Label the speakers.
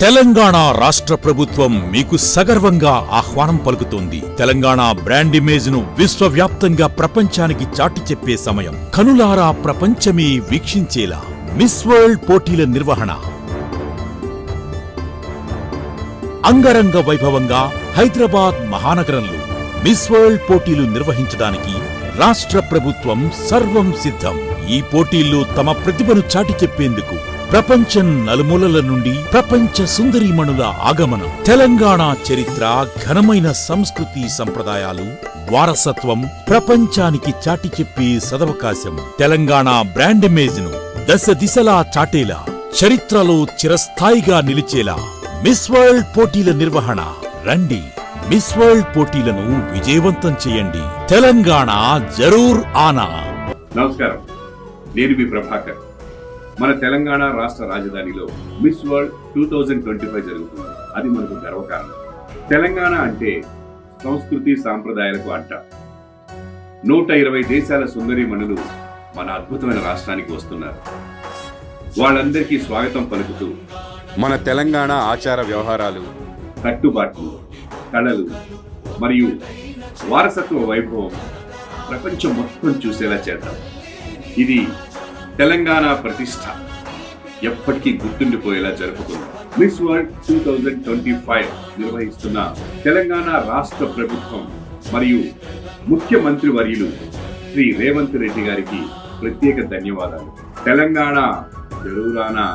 Speaker 1: తెలంగాణ రాష్ట్ర ప్రభుత్వం మీకు సగర్వంగా ఆహ్వానం పలుకుతోంది. తెలంగాణ బ్రాండ్ ఇమేజ్ను విశ్వవ్యాప్తంగా ప్రపంచానికి చాటి చెప్పే సమయం. కనులారా ప్రపంచమే వీక్షించేలా. మిస్ వరల్డ్ పోటీల నిర్వహణ. అంగరంగ వైభవంగా హైదరాబాద్ మహానగరంలో మిస్ వరల్డ్ పోటీలు నిర్వహించడానికి రాష్ట్ర ప్రభుత్వం సర్వం సిద్ధం. ఈ పోటీల్లో తమ ప్రతిభను చాటి చెప్పేందుకు ప్రపంచం నలుమూలల నుండి ప్రపంచ సుందరీమణుల ఆగమనం. తెలంగాణ చరిత్ర ఘనమైన సంస్కృతి సంప్రదాయాలు వారసత్వం ప్రపంచానికి చాటి చెప్పే సదవకాశం. తెలంగాణ బ్రాండ్ ఇమేజ్ను దశ దిశలా చాటేలా చరిత్రలో చిరస్థాయిగా నిలిచేలా మిస్ వరల్డ్ పోటీల నిర్వహణ. రండి మిస్ వరల్డ్ పోటీలను విజయవంతం చేయండి. తెలంగాణ జరూర్ ఆనా.
Speaker 2: నమస్కారం. నేను మీ ప్రభాకర్. మన తెలంగాణ రాష్ట్ర రాజధానిలో Miss World two thousand twenty five జరుగుతుంది. అది మనకు గర్వకారణం. తెలంగాణ అంటే సంస్కృతి సాంప్రదాయాలకు అడ్డ. నూట ఇరవై దేశాల సుందరీమణులు మన అద్భుతమైన రాష్ట్రానికి వస్తున్నారు. వాళ్ళందరికీ స్వాగతం పలుకుతూ
Speaker 3: మన తెలంగాణ ఆచార వ్యవహారాలు
Speaker 2: కట్టుబాట్లు కళలు మరియు వారసత్వ వైభవం ప్రపంచం మొత్తం చూసేలా చేద్దాం. ఇది తెలంగాణ ప్రతిష్ట ఎప్పటికీ గుర్తుండిపోయేలా జరుపుకుంది. Miss World two thousand twenty five నిర్వహిస్తున్న తెలంగాణ రాష్ట్ర ప్రభుత్వం మరియు ముఖ్యమంత్రి వర్యులు శ్రీ రేవంత్ రెడ్డి గారికి ప్రత్యేక ధన్యవాదాలు. తెలంగాణ జరువురానా?